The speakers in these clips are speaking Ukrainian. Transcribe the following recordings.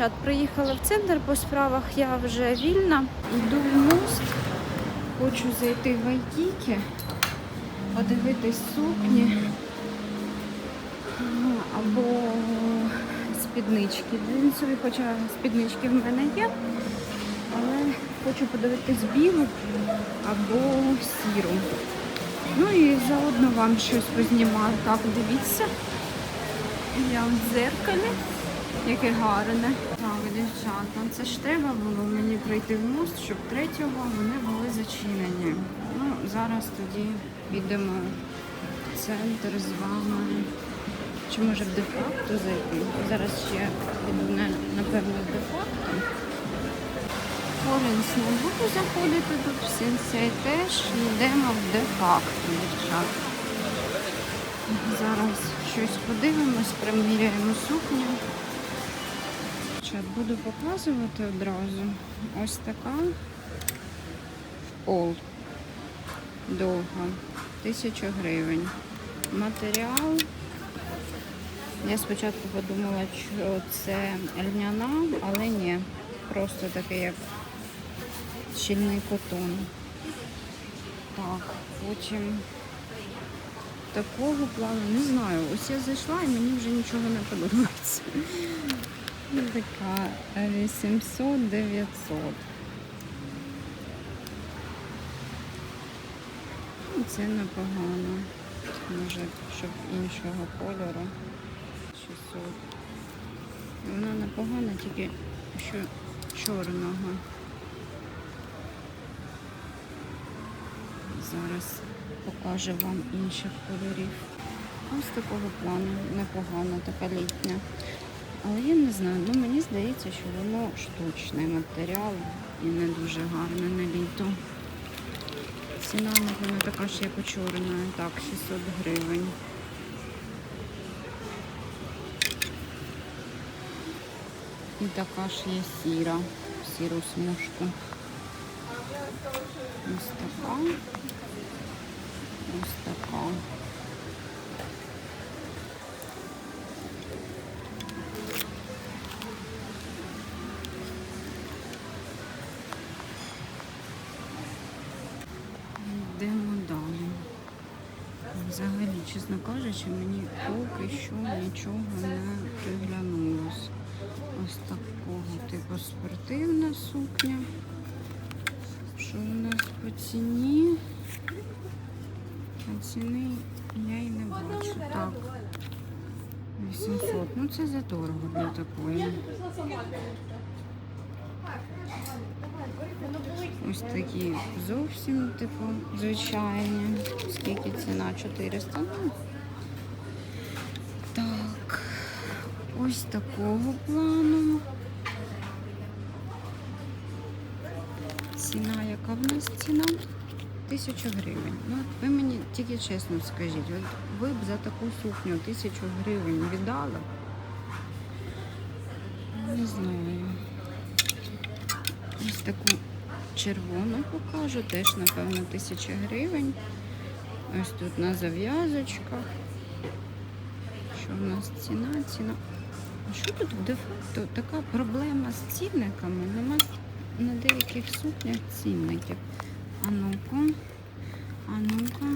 дівчат, приїхали в центр по справах, я вже вільна. Йду в мост, хочу зайти в Айкіки, подивитись сукні ну, або спіднички. Джинсові, хоча спіднички в мене є, але хочу подивитись білу або сіру. Ну і заодно вам щось познімаю. Так, дивіться. Я в дзеркалі. Яке гарне. Так, дівчата, це ж треба було мені прийти в мост, щоб третього вони були зачинені. Ну, зараз тоді підемо в центр з вами. Чи може в де-факто зайти? Зараз ще піду, на- напевно, в де-факто. Колінс не буду заходити тут в сенсей теж. Йдемо в де-факто, дівчата. Зараз щось подивимось, приміряємо сукню. Чат буду показувати одразу. Ось така в пол. Довга. Тисяча гривень. Матеріал. Я спочатку подумала, що це льняна, але ні. Просто такий як щільний котон. Так, потім такого плану не знаю. Ось я зайшла і мені вже нічого не подобається. Така 800-900. Ну, Це непогано. Може, щоб іншого кольору. 600. Вона непогана, тільки що чорного. Зараз покажу вам інших кольорів. Ось такого плану непогано, така літня. Але я не знаю, ну мені здається, що воно штучний матеріал і не дуже гарне на літо. Ціна, напевно, така ж, як у чорної. Так, 600 гривень. І така ж є сіра, сіру смужку. Ось така. Ось така. Взагалі, чесно кажучи, мені поки що нічого не приглянулось. Ось такого типу спортивна сукня. Що у нас по ціні? А ціни я і не бачу. Так. 800. Ну це задорого для такої. Ось такі зовсім, типу, звичайні. Скільки ціна? 400. Ну, так. Ось такого плану. Ціна, яка в нас ціна? Тисячу гривень. Ну, ви мені тільки чесно скажіть, от ви б за таку сукню тисячу гривень віддали? Не знаю. Ось таку червону покажу, теж, напевно, тисяча гривень. Ось тут на зав'язочках. Що в нас ціна? Ціна. А що тут де-факто така проблема з цінниками? Нема на деяких сукнях цінників. А ну-ка, а ну-ка.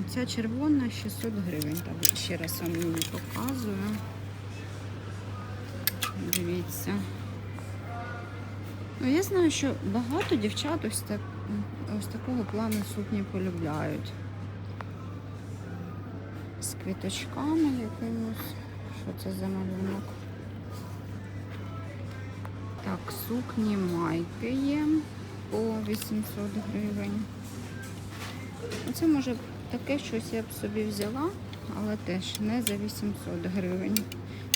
Оця червона 600 гривень. Так, ще раз вам її показую. Дивіться. Ну, я знаю, що багато дівчат ось, так, ось такого плану сукні полюбляють. З квіточками якимось. Що це за малюнок? Так, сукні майки є по 800 гривень. Оце може таке щось я б собі взяла, але теж не за 800 гривень.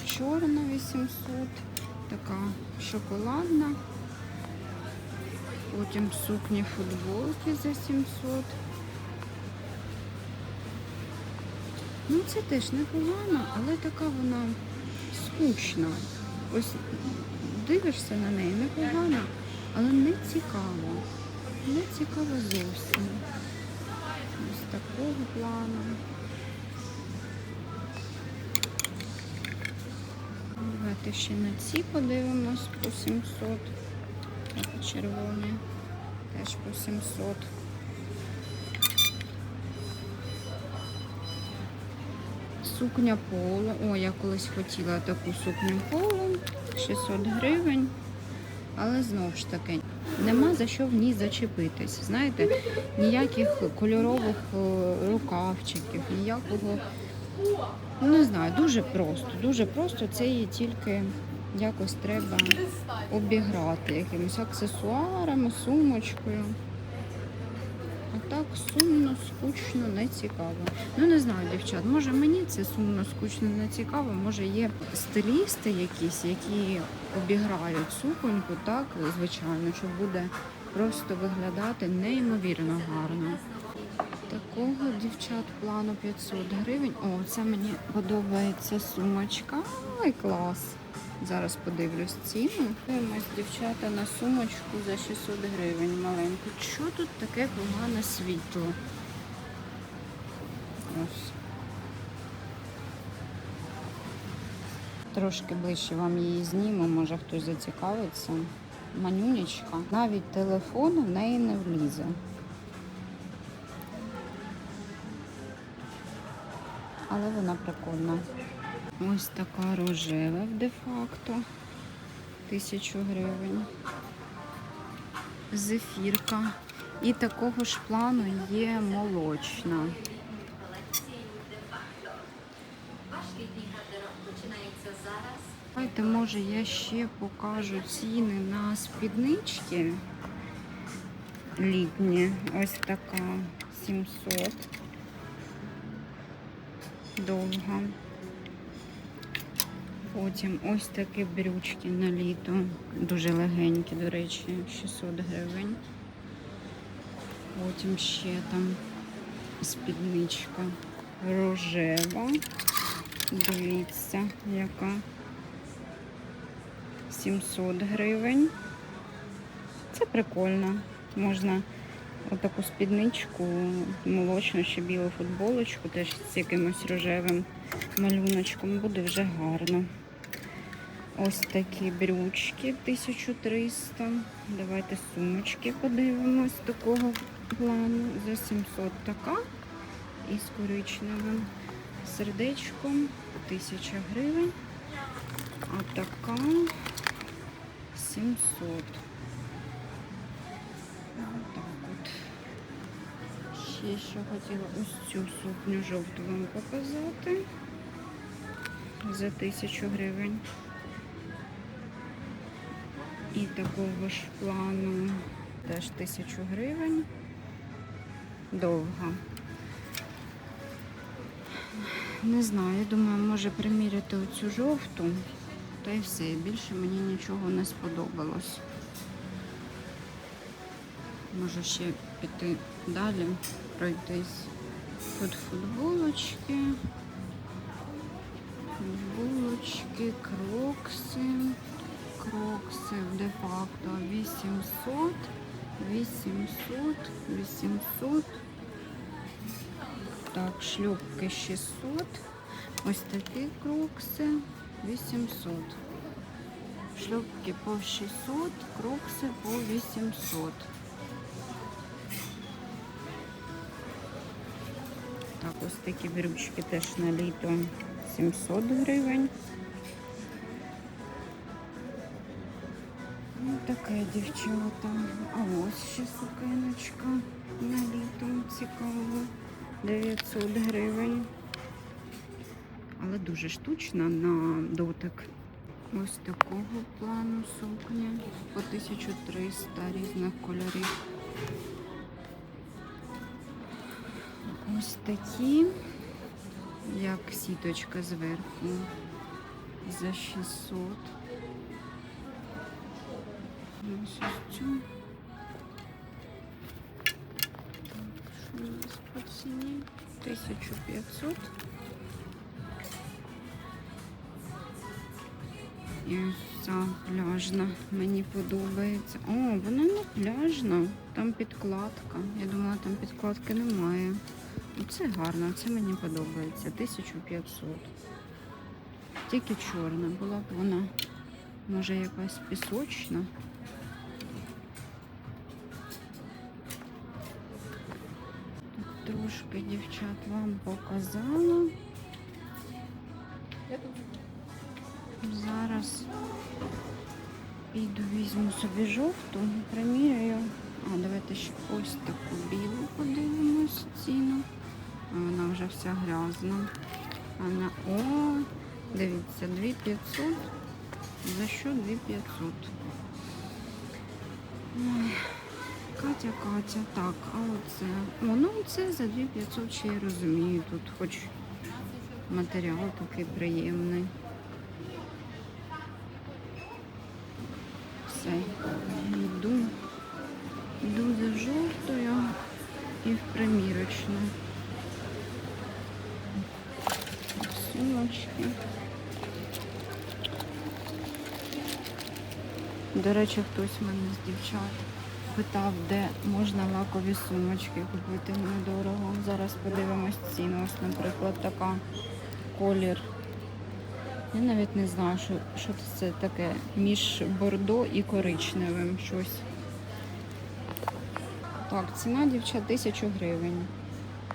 Чорна 800, така шоколадна. Потім сукні футболки за 700. Ну, це теж непогано, але така вона скучна. Ось дивишся на неї, непогано, але не цікаво. Не цікаво зовсім. Ось такого плану. Давайте ще на ці подивимось по 700. Червоні. Теж по 700. Сукня поло. О, я колись хотіла таку сукню поло. 600 гривень. Але знову ж таки, нема за що в ній зачепитись. Знаєте, ніяких кольорових е, рукавчиків, ніякого. Ну, не знаю, дуже просто. Дуже просто це її тільки якось треба обіграти якимось аксесуарами, сумочкою. А так сумно, скучно, не цікаво. Ну не знаю, дівчат, може мені це сумно, скучно, не цікаво. Може є стилісти якісь, які обіграють суконьку, так, звичайно, що буде просто виглядати неймовірно гарно. Такого дівчат плану 500 гривень. О, це мені подобається сумочка. Ай, клас. Зараз подивлюсь ціну. Дивимось, дівчата, на сумочку за 600 гривень маленьку. Що тут таке погане світло? Ось. Трошки ближче вам її зніму, може хтось зацікавиться. Манюнечка. Навіть телефон в неї не влізе. Але вона прикольна. Ось така рожева де-факто. Тисячу гривень. Зефірка. І такого ж плану є молочна. Давайте, може, я ще покажу ціни на спіднички літні. Ось така 700. Довга. Потім ось такі брючки на літо. Дуже легенькі, до речі, 600 гривень. Потім ще там спідничка рожева. Дивіться, яка 700 гривень. Це прикольно. Можна отаку спідничку, молочну ще білу футболочку, теж з якимось рожевим малюночком. Буде вже гарно. Ось такі брючки 1300. Давайте сумочки подивимось такого плану. За 700 така. І з коричневим сердечком 1000 гривень. А така 700. Ще що хотіла ось цю сукню жовту вам показати. За 1000 гривень. І такого ж плану теж 1000 гривень. Довга. Не знаю, я думаю, може приміряти оцю жовту. Та й все. Більше мені нічого не сподобалось. Можу ще піти далі, пройтись. Тут футболочки. Футболочки, крокси. Крокси де-факто 800, 800, 800. Так, шлюпки 600. Ось такі крокси 800. Шлюпки по 600, крокси по 800. Ось такі брючки теж на літо 700 гривень. Ну, таке дівчата. А ось ще сукеночка на літо цікаво. 900 гривень. Але дуже штучна на дотик. Ось такого плану сукня по 1300 різних кольорів. Ось такі, як сіточка зверху за 600. Ось ось цю. Що у нас по ціні? 1500. І ось ця пляжна мені подобається. О, вона не пляжна, там підкладка. Я думала, там підкладки немає. Оце гарно, це мені подобається. 1500. тільки чорна була б вона, може якась пісочна. Так, трошки дівчат вам показала. Зараз піду візьму собі жовту, приміряю. А, давайте ще ось таку білу подивимось ціну. Вона вже вся грязна. Вона, о, дивіться, 2500. За що 2500? Ой, Катя, Катя, так, а оце. О, ну це за 2500 ще я розумію. Тут хоч матеріал такий приємний. Речі, хтось мене з дівчат питав, де можна лакові сумочки купити недорого. Зараз подивимось ціну. Ось, наприклад, така колір. Я навіть не знаю, що, що це таке між бордо і коричневим щось. Так, ціна дівчат 1000 гривень.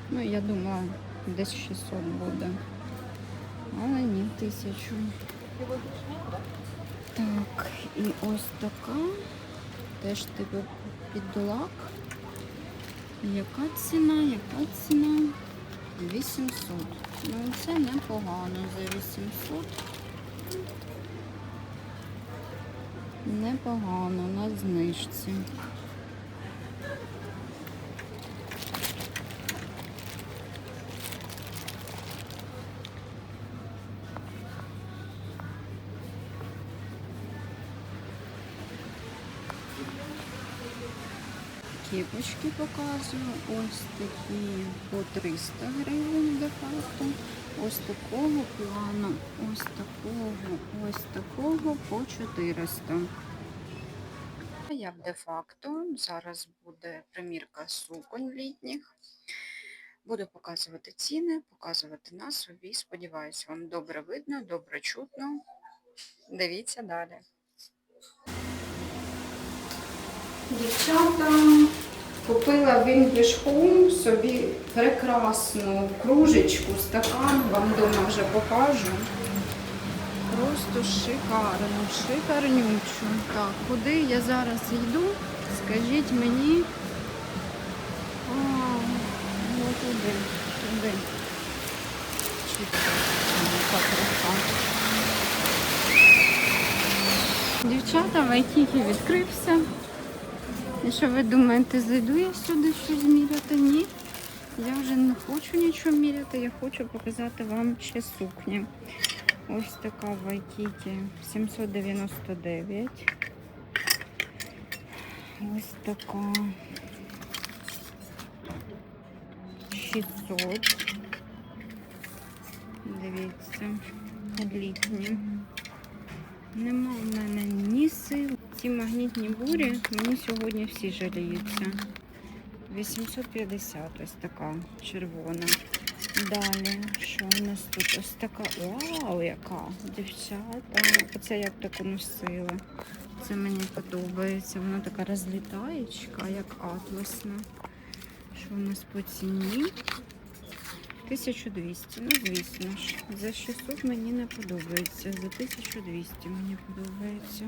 Ну, я думала, десь 600 буде. Але ні, 1000. Так, і ось така. Теж типу підлак. Яка ціна? Яка ціна? 800. Ну, це непогано за 800. Непогано на знижці. Кепочки показую. Ось такі по 300 гривень де-факто. Ось такого плану, ось такого, ось такого по 400. Як де-факто, зараз буде примірка суконь літніх. Буду показувати ціни, показувати на собі. Сподіваюсь, вам добре видно, добре чутно. Дивіться далі. Дівчата, купила в English собі прекрасну кружечку, стакан, вам вдома вже покажу. Просто шикарно, шикарнючу. Так, куди я зараз йду? Скажіть мені. А, ну туди, туди. Дівчата, Вайкікі відкрився. І що ви думаєте, зайду я сюди щось міряти? Ні. Я вже не хочу нічого міряти, я хочу показати вам ще сукні. Ось така Вайкікі 799. Ось така 600. Дивіться, літні. Нема в мене ні сил. Ці магнітні бурі мені сьогодні всі жаліються. 850 ось така червона. Далі, що у нас тут? Ось така. Вау, яка! Дівчата. Оце я б таку носила. Це мені подобається. Вона така розлітаєчка, як атласна. Що у нас по ціні? 1200, ну звісно ж. За 600 мені не подобається. За 1200 мені подобається.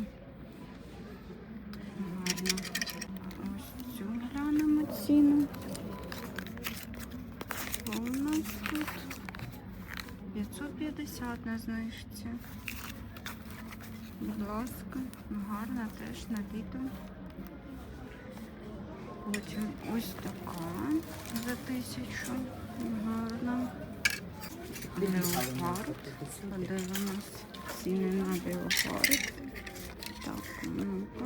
На. Будь ласка, гарна теж на літо. Потім ось така за тисячу. Гарна. Леопард. Подивимось ціни на леопард. Так, ну-ка.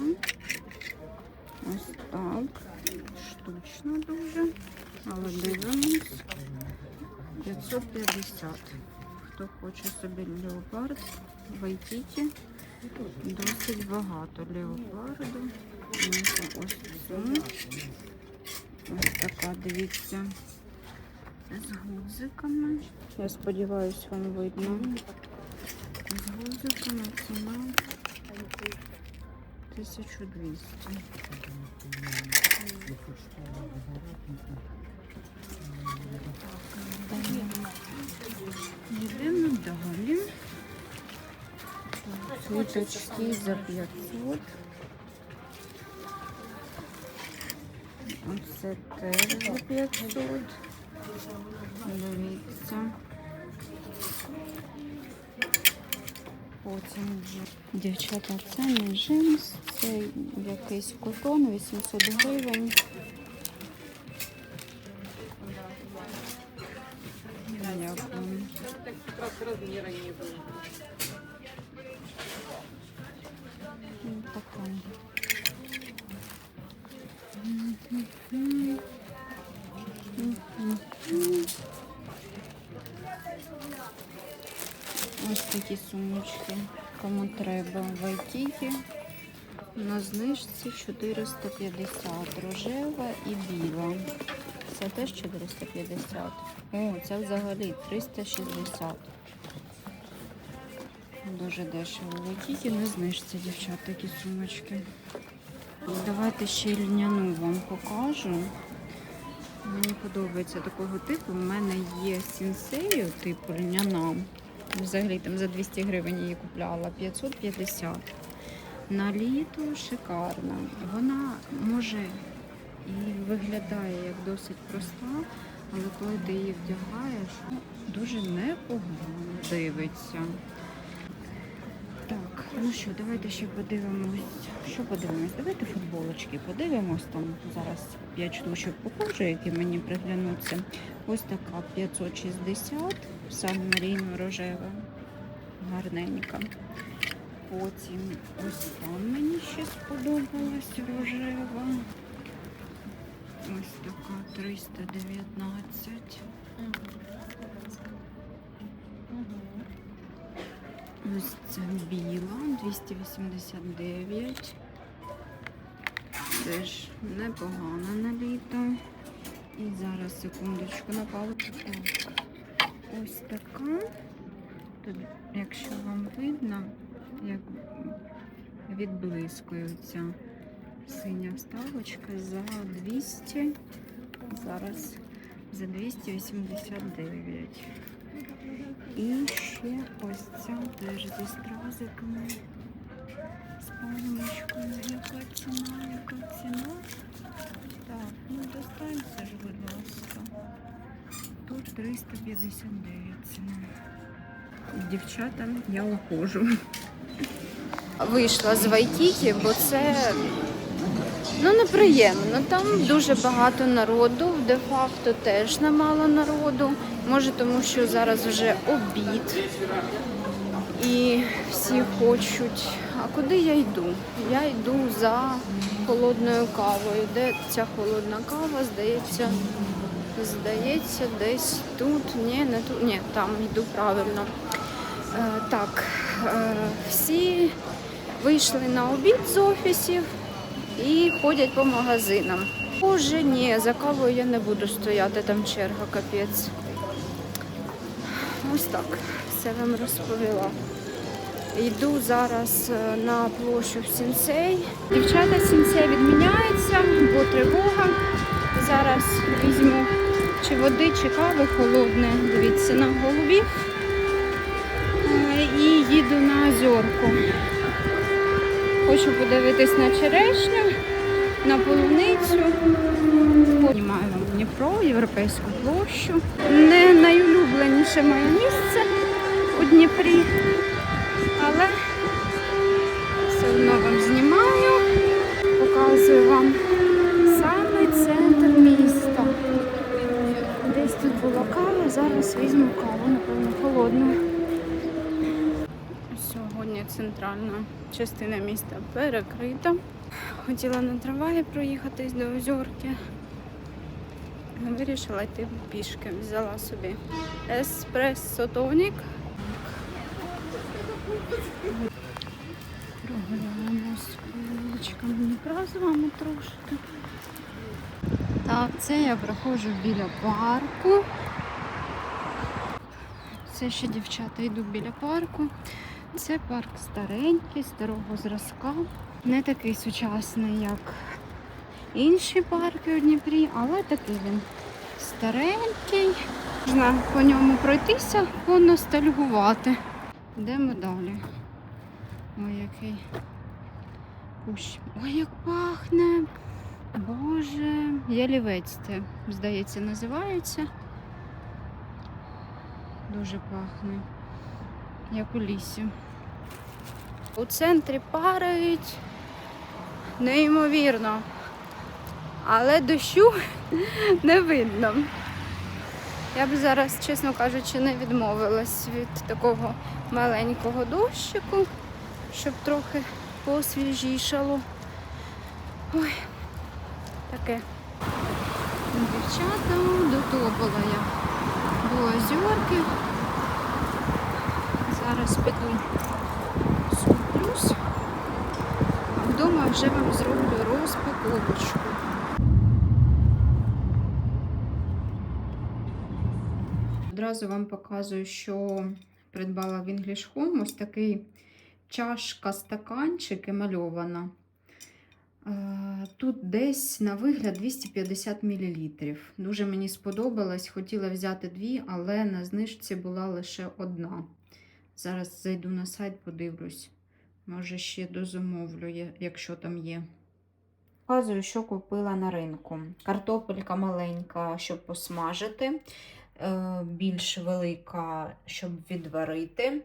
Ось так. Штучно дуже. Але дивимось. 550. Хто хоче собі леопард, вайкіті. Досить багато леопарду. Ось цю. Ось така, дивіться, з гудзиками. Я сподіваюся, вам видно. Розиками ціна 1200. Йдемо далі. Цвіточки за 500. Оце теж за 500. Дивіться. Потім вже. Дівчата, це не джинс, це якийсь котон, 800 гривень. Мгм. Мгм. Ось такі сумочки. Кому треба в Айтігі. На знижці 450. Рожева і біла. Це теж 450. О, це взагалі 360. Дуже дешево. В Айтігі на знижці, дівчат, такі сумочки. Давайте ще льняну вам покажу. Мені подобається такого типу. У мене є сінсею типу льняна. Взагалі там за 200 гривень її купляла 550. На літо шикарна. Вона може і виглядає як досить проста, але коли ти її вдягаєш, дуже непогано дивиться. Ну що, давайте ще подивимось. Що подивимось? Давайте футболочки подивимось. Там зараз 5 штучок покажу, які мені приглянуться. Ось така 560, сан марійно рожева, гарненька. Потім ось там мені ще сподобалась рожева. Ось така 319. Ось це біла 289. Теж непогана на літо. І зараз секундочку на паличку. Ось така. Тут, якщо вам видно, як відблискує ця синя вставочка за 200. Зараз за 289. І ще ось ця теж зі стразиками. З пальмочкою. Яка ціна, яка ціна? Так, ну достанься ж, будь ласка. Тут 359 ціна. Дівчата, я ухожу. Вийшла з Вайтіки, бо це ну, неприємно. Там дуже багато народу, де-факто теж немало народу. Може, тому що зараз вже обід. І всі хочуть. А куди я йду? Я йду за холодною кавою. Де ця холодна кава, здається, здається, десь тут. Ні, не тут. Ні, там йду правильно. Е, так, е, всі вийшли на обід з офісів і ходять по магазинам. Боже, ні, за кавою я не буду стояти, там черга капець. Ось так, все вам розповіла. Йду зараз е, на площу в Сінсей. Дівчата Сінсей відміняється, бо тривога. Зараз візьму чи води, чи кави холодне. Дивіться на голові. Е, І їду на озерку. Хочу подивитись на черешню, на полуницю. Дніпро, європейську площу. Не найулюбленіше моє місце у Дніпрі, але все одно вам знімаю, показую вам саме центр міста. Десь тут була кава, зараз візьму каву, напевно, холодну. Сьогодні центральна частина міста перекрита. Хотіла на трамваї проїхатись до озерки. Вирішила йти пішки. Взяла собі еспресо тонік. Прогуляємось вуличками Дніпра з трошки. Так, це я проходжу біля парку. Це ще дівчата йду біля парку. Це парк старенький, старого зразка. Не такий сучасний, як інші парки у Дніпрі, але такий він старенький. Можна по ньому пройтися, поностальгувати. Йдемо далі. Ой, який кущ. Ой, як пахне. Боже, ялівець це, здається, називається. Дуже пахне, як у лісі. У центрі парить неймовірно. Але дощу не видно. Я б зараз, чесно кажучи, не відмовилась від такого маленького дощику, щоб трохи посвіжішало. Ой, таке. Дівчата, дотопала я до озерки. Зараз піду суплюсь, а вдома вже вам зроблю розпаковочку. Одразу вам показую, що придбала в English Home. Ось такий чашка-стаканчик емальована. Е, Тут десь на вигляд 250 мл. Дуже мені сподобалось. Хотіла взяти дві, але на знижці була лише одна. Зараз зайду на сайт, подивлюсь. Може, ще дозамовлю, якщо там є. Показую, що купила на ринку. Картопелька маленька, щоб посмажити, більш велика, щоб відварити.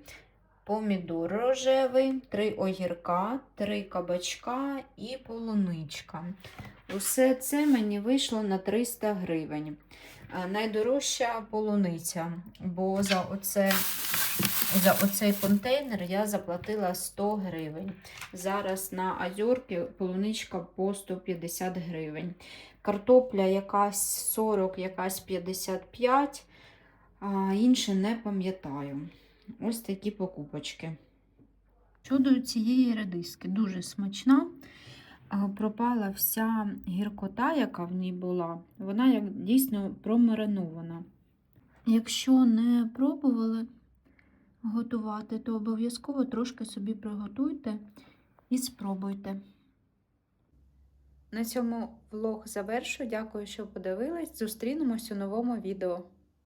Помідор рожевий, три огірка, три кабачка і полуничка. Усе це мені вийшло на 300 гривень. Е, Найдорожча полуниця, бо за, оце, за оцей контейнер я заплатила 100 гривень. Зараз на озерки полуничка по 150 гривень. Картопля якась 40, якась 55, а інше не пам'ятаю. Ось такі покупочки. Щодо цієї редиски, дуже смачна. Пропала вся гіркота, яка в ній була. Вона як дійсно промаринована. Якщо не пробували готувати, то обов'язково трошки собі приготуйте і спробуйте. На цьому влог завершую. Дякую, що подивились. Зустрінемось у новому відео.